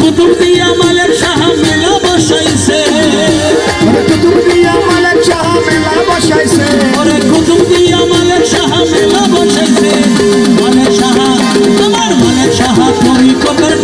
কুতুব দিয়া মালের সাহা মেলা বসাইছে। ওরে কুতুব দিয়া মালেক শাহ মেলা বসাইছে। ওরে কুতুব দিয়া মালেক সাহা মেলা বসাইছে। মালেক সাহা তোমার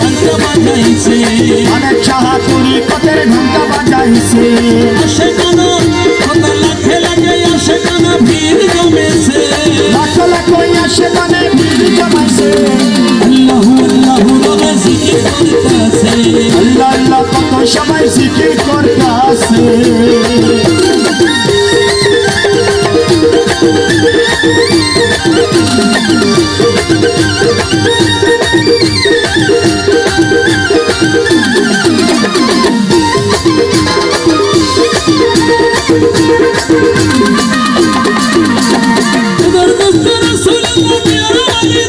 ঢাকা বাজাইছে। অনেক শাহ তুরি কতের ঘণ্টা বাজাইছে। আসে কেন কত লাখে লাগে আসে কেন ভিড় জমেছে। লাখ লাখ আসে ভিড় জমাইছে রাসূলুল্লাহ পেয়ারা মানে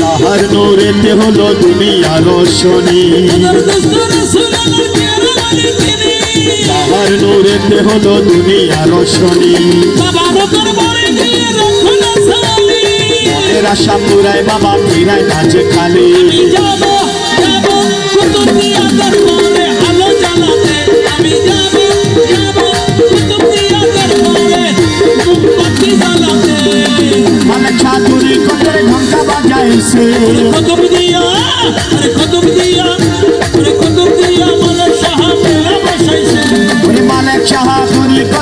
তাহার নূরেতে হলো দুনিয়া রোশনী। নূরেতে হলো দুনিয়া রোশনী। বাবার দরবারে গিয়ে রাখো না সালি মনের আশা পুরায় বাবা ফিরায় নাচে খালি। দরবারে মানে ছাতুরি ঘণ্টা বাজাইছে। কুতুব দিয়া আরে কুতুব দিয়া আরে কুতুব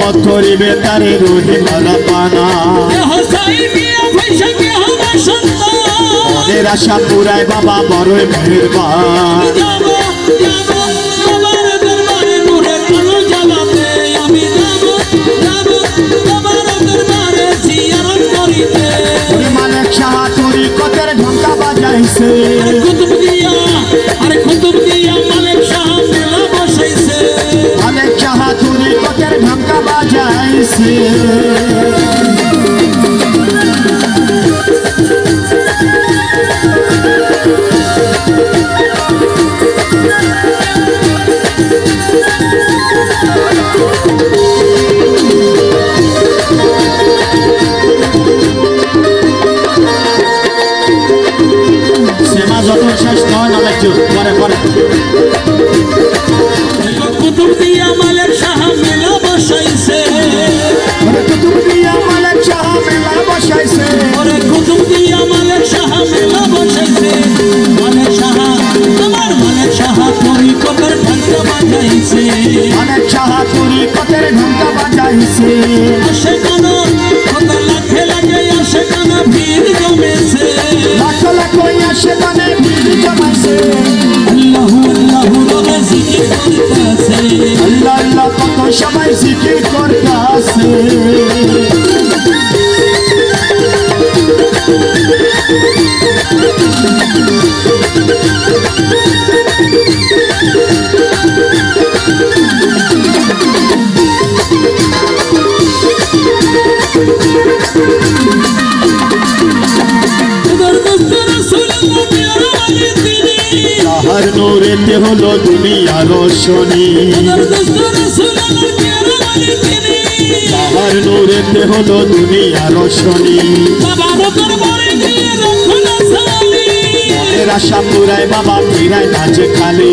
করিবে তারে রোহি মালা পানা মনের আশা পুরায় বাবা বড়ই মেহেরবান। যাব যাব বাবার দরবারে নূরের আলো তাহার নূরেতে হলো দুনিয়া রোশনী। শনি তাহার নূরেতে হলো দুনিয়া রোশনী। বাবার দরবারে গিয়ে রাখো না সালি মনের আশা পুরায় বাবা ফিরায় নাচে খালি।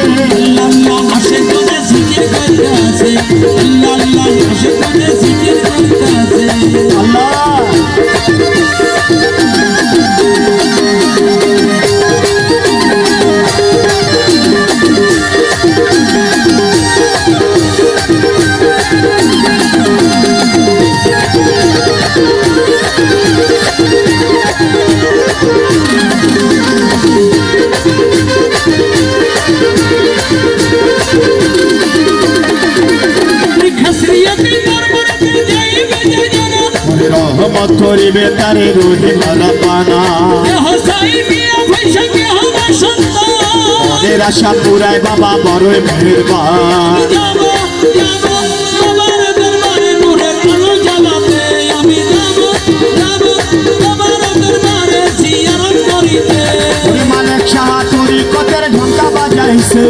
ধরিবে তারে রোজে মালা পানা মনের আশা পুরায় বাবা বড়ই মনের মানে সাহা বাজাইছে।